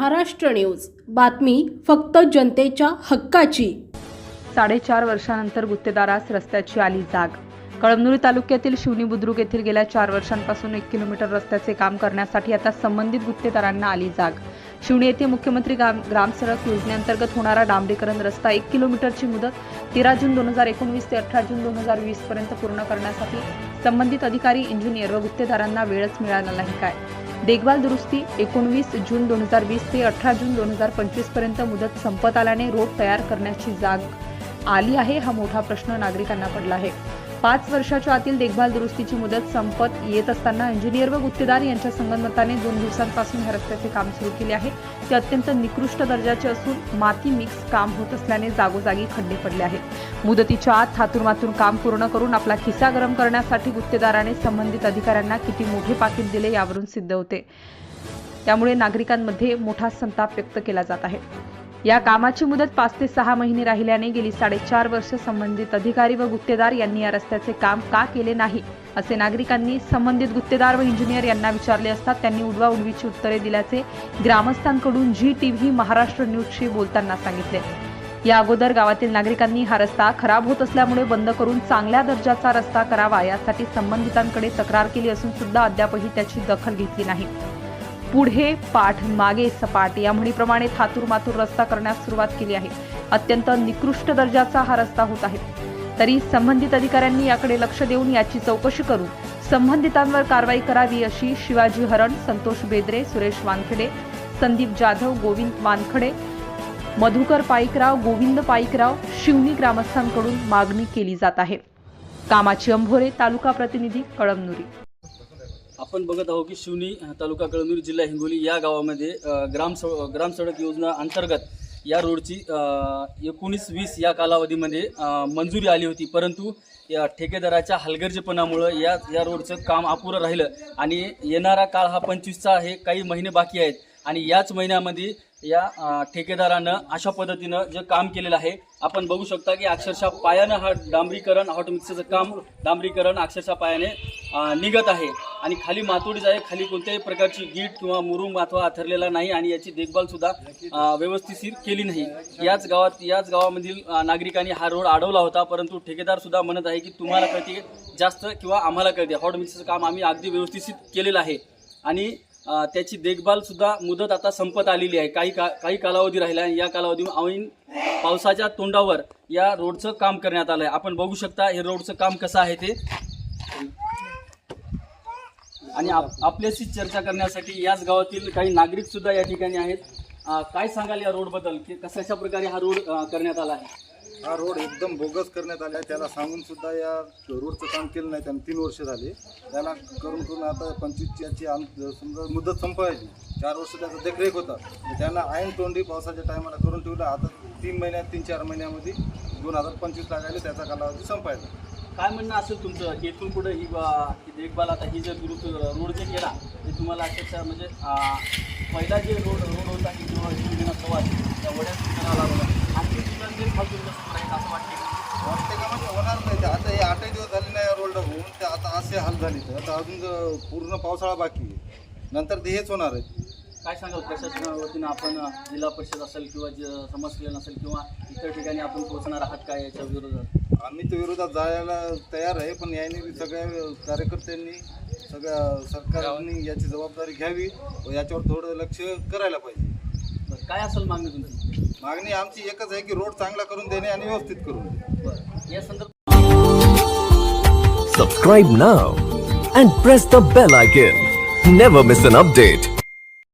Maharashtra news. बातमी फक्त जनतेच्या हक्काची. साडेचार वर्षानंतर गुत्तेदारास रस्त्याची आली जाग. कळमनुरी तालुक्यातील शिवनी बुद्रुक येथील गेल्या चार वर्षांपासून एक किलोमीटर रस्त्याचे काम करण्यासाठी आता संबंधित गुत्तेदारांना आली जाग. शिवणी येथे मुख्यमंत्री ग्राम ग्रामसडक योजनेअंतर्गत होणारा डांबरीकरण रस्ता एक किलोमीटरची मुदत तेरा जून दोन हजार एकोणवीस ते अठरा जून दोन हजार वीस पर्यंत पूर्ण करण्यासाठी संबंधित अधिकारी इंजिनियर व गुत्तेदारांना वेळच मिळाला नाही काय? देखभाल दुरुस्ती एकोणवीस जून दोन हजार वीस ते अठरा जून दोन हजार पंचवीसपर्यंत मुदत संपत आल्याने रोड तयार करण्याची जाग आली आहे हा मोठा प्रश्न नागरिकांना पडला आहे. पाच वर्षाच्या आतील देखभाल दुरुस्तीची मुदत संपत येत असताना इंजिनियर व गुत्तेदार यांच्या संगनमताने दोन दिवसांपासून ह्या रस्त्याचे काम सुरू केले आहे. ते अत्यंत निकृष्ट दर्जाचे असून माती मिक्स काम होत असल्याने जागोजागी खड्डे पडले आहेत. मुदतीच्या आत थातूरमातून काम पूर्ण करून आपला खिसा गरम करण्यासाठी गुत्तेदाराने संबंधित अधिकाऱ्यांना किती मोठे पाकिट दिले यावरून सिद्ध होते. त्यामुळे नागरिकांमध्ये मोठा संताप व्यक्त केला जात आहे. या कामाची मुदत पाच ते सहा महिने राहिल्याने गेली साडेचार वर्ष संबंधित अधिकारी व गुत्तेदार यांनी या रस्त्याचे काम का केले नाही असे नागरिकांनी संबंधित गुत्तेदार व इंजिनियर यांना विचारले असता त्यांनी उडवा उडवीची उत्तरे दिल्याचे ग्रामस्थांकडून जी टीव्ही महाराष्ट्र न्यूजशी बोलताना सांगितले. या अगोदर गावातील नागरिकांनी हा रस्ता खराब होत असल्यामुळे बंद करून चांगल्या दर्जाचा रस्ता करावा यासाठी संबंधितांकडे तक्रार केली असून सुद्धा अद्यापही त्याची दखल घेतली नाही. पुढे पाठ मागे सपाट. या म्हणीप्रमाणे थातूर मातूर रस्ता करण्यास सुरुवात केली आहे. अत्यंत निकृष्ट दर्जाचा हा रस्ता होत आहे. तरी संबंधित अधिकाऱ्यांनी याकडे लक्ष देऊन याची चौकशी करून संबंधितांवर कारवाई करावी अशी शिवाजी हरण संतोष बेदरे सुरेश वानखेडे संदीप जाधव गोविंद वानखडे मधुकर पाईकराव गोविंद पाईकराव शिवनी ग्रामस्थांकडून मागणी केली जात आहे. कामाची अंभोरे तालुका प्रतिनिधी कळमनुरी. आपण बघत आहोत की शिवनी तालुका कळमनुरी जिल्हा हिंगोली या गावामध्ये ग्राम स ग्राम सडक योजना अंतर्गत या रोडची एकोणीस वीस या कालावधीमध्ये मंजुरी आली होती. परंतु या ठेकेदाराच्या हलगर्जीपणामुळं या या रोडचं काम अपुरं राहिलं आणि येणारा काळ हा पंचवीसचा आहे काही महिने बाकी आहेत आणि याच महिन्यामध्ये या ठेकेदारानं अशा पद्धतीनं जे काम केलेलं आहे आपण बघू शकता की अक्षरशः पायानं हा डांबरीकरण हॉट मिक्सरचं काम डांबरीकरण अक्षरशः पायाने निघत आहे. आणि खाली मातोडीच आहे. खाली कोणत्याही प्रकारची गीट किंवा मुरुंग अथवा आथरलेला नाही आणि याची देखभाल सुद्धा केली नाही. याच गावात याच गावामधील नागरिकांनी हा रोड अडवला होता. परंतु ठेकेदार सुद्धा म्हणत आहे की तुम्हाला कळते जास्त किंवा आम्हाला कळते. हॉट मिक्सरचं काम आम्ही अगदी व्यवस्थित केलेलं आहे. आणि त्याची देखभाल सुद्धा मुदत आता संपत आलेली आहे. काही का काही कालावधी राहिला आहे. या कालावधी ऐन पावसाच्या तोंडावर या रोडचं काम करण्यात आलं आहे आपण बघू शकता हे रोडचं काम कसं आहे ते. आणि आप- आपल्याशी चर्चा करण्यासाठी याच गावातील काही नागरिक सुद्धा या ठिकाणी आहेत. काय सांगाल या रोडबद्दल? की कशाच्या प्रकारे हा रोड अ, करण्यात आला आहे? हा रोड एकदम बोगस करण्यात आला आहे. त्याला सांगून सुद्धा या रोडचं काम केलं नाही. त्यांनी तीन वर्ष झाले. त्याला करून करून आता पंचवीसची याची आम- समजा मुदत संपवायची. चार वर्ष त्याचा देखरेख होता. तर त्यांना ऐन तोंडी पावसाच्या टायमाला करून ठेवलं. आता तीन महिन्यात तीन चार महिन्यामध्ये दोन हजार पंचवीस लागायला. त्याचा कालावधी संपायचा. काय म्हणणं असेल तुमचं? की इथून पुढे ही ही देखभाल आता ही जर दुरुस्त रोड जे केला ते तुम्हाला अक्षरशः म्हणजे पहिला जे रोड रोड होता की जो शिवसेना प्रवास त्या वड्यात करावा लागला आणखी सुद्धा जे फालतू रस्ते आहेत असं वाटते वाटते का? म्हणजे होणार नाही ते. आता हे आठही दिवस झाले नाही रोड होऊन ते आता असे हाल झाले तर आता अजून पूर्ण पावसाळा बाकी आहे नंतर ते हेच होणार आहे. काय सांगाल? प्रशासनाच्या वतीनं आपण जिल्हा परिषद असेल किंवा जे समाजकल्याण असेल किंवा इतर ठिकाणी आपण पोहोचणार आहात काय याच्या विरोधात? आम्ही तर विरोधात जायला तयार आहे पण याने सगळ्या कार्यकर्त्यांनी सगळ्या सरकारने याची जबाबदारी घ्यावी व याच्यावर थोडं लक्ष करायला पाहिजे बरं काय असेल मागणी तुमची मागणी आमची एकच आहे की रोड चांगला करून देणे आणि व्यवस्थित करून देणे बरं या संदर्भात Subscribe now and press the bell icon. Never miss an update.